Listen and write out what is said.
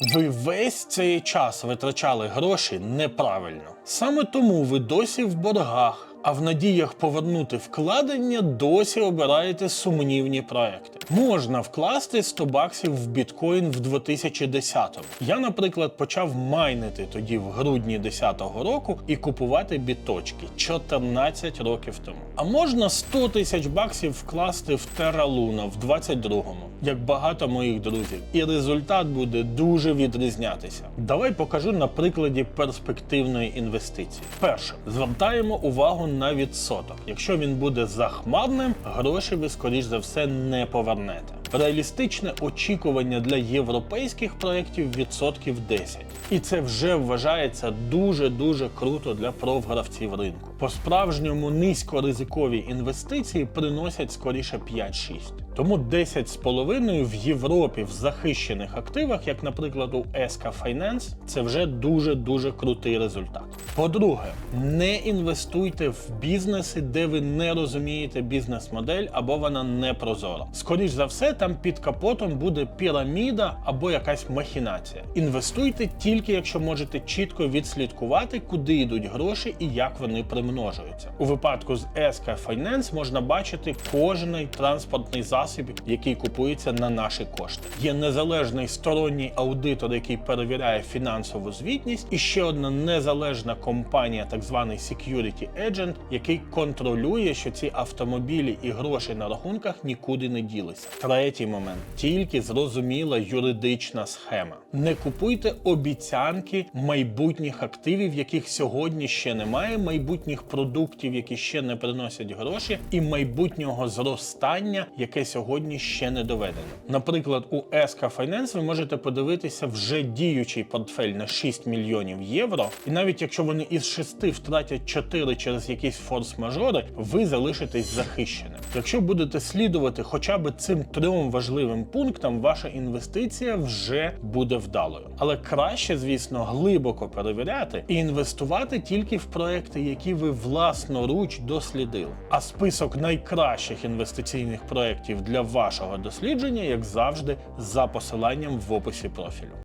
Ви весь цей час витрачали гроші неправильно. Саме тому ви досі в боргах, а в надіях повернути вкладення досі обираєте сумнівні проекти. Можна вкласти 100 баксів в біткоін в 2010-му. Я, наприклад, почав майнити тоді в грудні 10-го року і купувати біточки 14 років тому. А можна 100 тисяч баксів вкласти в Luna в 22-му, як багато моїх друзів, і результат буде дуже відрізнятися. Давай покажу на прикладі перспективної інвестиції. Перше, звертаємо увагу на відсоток. Якщо він буде захмарним, гроші ви скоріш за все не повернете. Реалістичне очікування для європейських проєктів відсотків 10. І це вже вважається дуже дуже круто для профгравців ринку. По справжньому низькоризикові інвестиції приносять скоріше 5-6. Тому 10,5 в Європі в захищених активах, як, наприклад, у SK Finance, це вже дуже дуже крутий результат. По-друге, не інвестуйте в бізнеси, де ви не розумієте бізнес-модель або вона не прозора. Скоріш за все, там під капотом буде піраміда або якась махінація. Інвестуйте тільки якщо можете чітко відслідкувати, куди йдуть гроші і як вони примножуються. У випадку з SK Finance можна бачити кожний транспортний засіб, який купується на наші кошти. Є незалежний сторонній аудитор, який перевіряє фінансову звітність, і ще одна незалежна компанія, так званий Security Agent, який контролює, що ці автомобілі і гроші на рахунках нікуди не ділися. Третій момент тільки зрозуміла юридична схема. Не купуйте обіцянки майбутніх активів, яких сьогодні ще немає, майбутніх продуктів, які ще не приносять гроші, і майбутнього зростання, яке сьогодні ще не доведено. Наприклад, у SK Finance ви можете подивитися вже діючий портфель на 6 мільйонів євро, і навіть якщо вони із 6 втратять 4 через якісь форс-мажори, ви залишитесь захищеним. Якщо будете слідувати хоча б цим трьом важливим пунктам, ваша інвестиція вже буде вдалою. Але краще, звісно, глибоко перевіряти і інвестувати тільки в проекти, які ви власноруч дослідили. А список найкращих інвестиційних проєктів для вашого дослідження, як завжди, за посиланням в описі профілю.